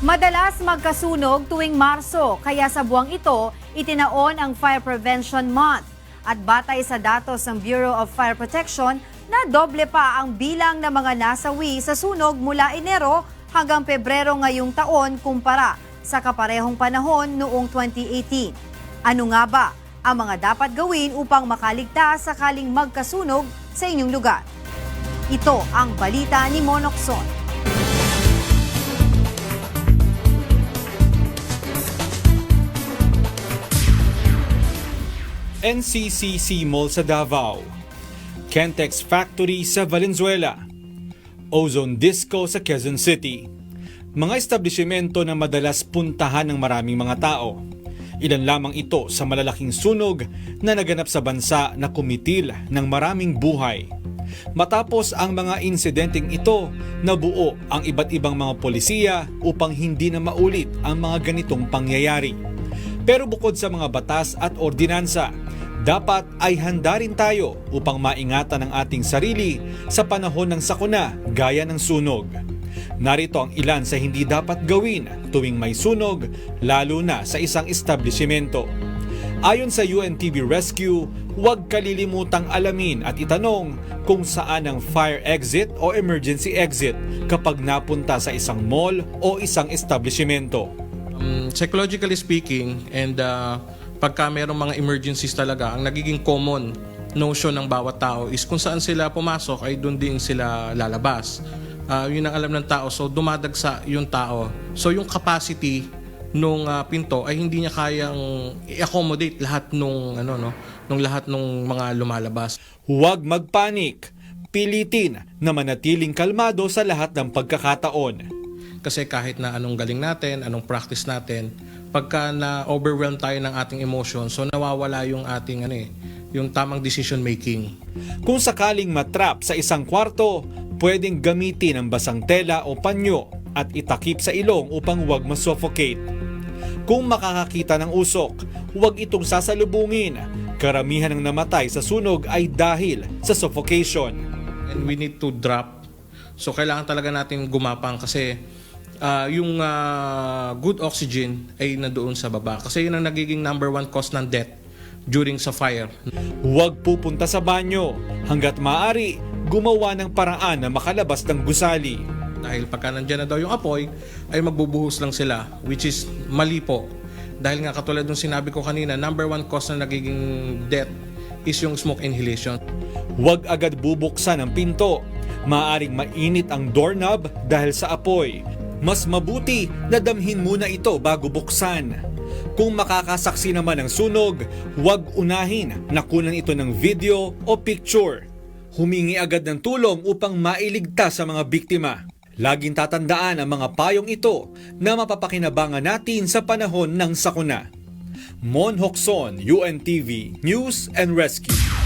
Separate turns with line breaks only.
Madalas magkasunog tuwing Marso, kaya sa buwang ito, itinaon ang Fire Prevention Month. At batay sa datos ng Bureau of Fire Protection, na doble pa ang bilang ng mga nasawi sa sunog mula Enero hanggang Pebrero ngayong taon kumpara sa kaparehong panahon noong 2018. Ano nga ba ang mga dapat gawin upang makaligtas sakaling magkasunog sa inyong lugar? Ito ang balita ni Monokson.
NCCC Mall sa Davao, Kentex Factory sa Valenzuela, Ozone Disco sa Quezon City. Mga establishmento na madalas puntahan ng maraming mga tao. Ilan lamang ito sa malalaking sunog na naganap sa bansa na kumitil ng maraming buhay. Matapos ang mga insidenteng ito, nabuo ang iba't ibang mga polisiya upang hindi na maulit ang mga ganitong pangyayari. Pero bukod sa mga batas at ordinansa, dapat ay handa rin tayo upang maingatan ang ating sarili sa panahon ng sakuna gaya ng sunog. Narito ang ilan sa hindi dapat gawin tuwing may sunog, lalo na sa isang establishmento. Ayon sa UNTV Rescue, huwag kalilimutang alamin at itanong kung saan ang fire exit o emergency exit kapag napunta sa isang mall o isang establishmento.
Um, psychologically speaking, and uh, pagka merong mga emergencies talaga, ang nagiging common notion ng bawat tao is kung saan sila pumasok ay doon din sila lalabas. Uh, yun ang alam ng tao. So dumadagsa yung tao. So yung capacity nung uh, pinto ay hindi niya kayang i-accommodate lahat nung ano no, nung lahat nung mga lumalabas.
Huwag magpanik. Pilitin na manatiling kalmado sa lahat ng pagkakataon.
Kasi kahit na anong galing natin, anong practice natin, pagka na-overwhelm tayo ng ating emotion, so nawawala yung ating ano eh, yung tamang decision making.
Kung sakaling matrap sa isang kwarto, pwedeng gamitin ang basang tela o panyo at itakip sa ilong upang huwag masuffocate. Kung makakakita ng usok, huwag itong sasalubungin. Karamihan ng namatay sa sunog ay dahil sa suffocation.
And we need to drop. So kailangan talaga natin gumapang kasi ah, yung ah, good oxygen ay nandoon sa baba. Kasi yun ang nagiging number one cause ng death during sa fire.
Huwag pupunta sa banyo. Hanggat maaari, gumawa ng paraan na makalabas ng gusali.
Dahil pagka nandyan na daw yung apoy, ay magbubuhos lang sila, which is mali po. Dahil nga katulad ng sinabi ko kanina, number one cause na nagiging death is yung smoke inhalation.
Huwag agad bubuksan ang pinto. Maaring mainit ang doorknob dahil sa apoy. Mas mabuti na damhin muna ito bago buksan. Kung makakasaksi naman ng sunog, huwag unahin na kunan ito ng video o picture. Humingi agad ng tulong upang mailigtas sa mga biktima. Laging tatandaan ang mga payong ito na mapapakinabangan natin sa panahon ng sakuna. Mon Hokson, UNTV News and Rescue.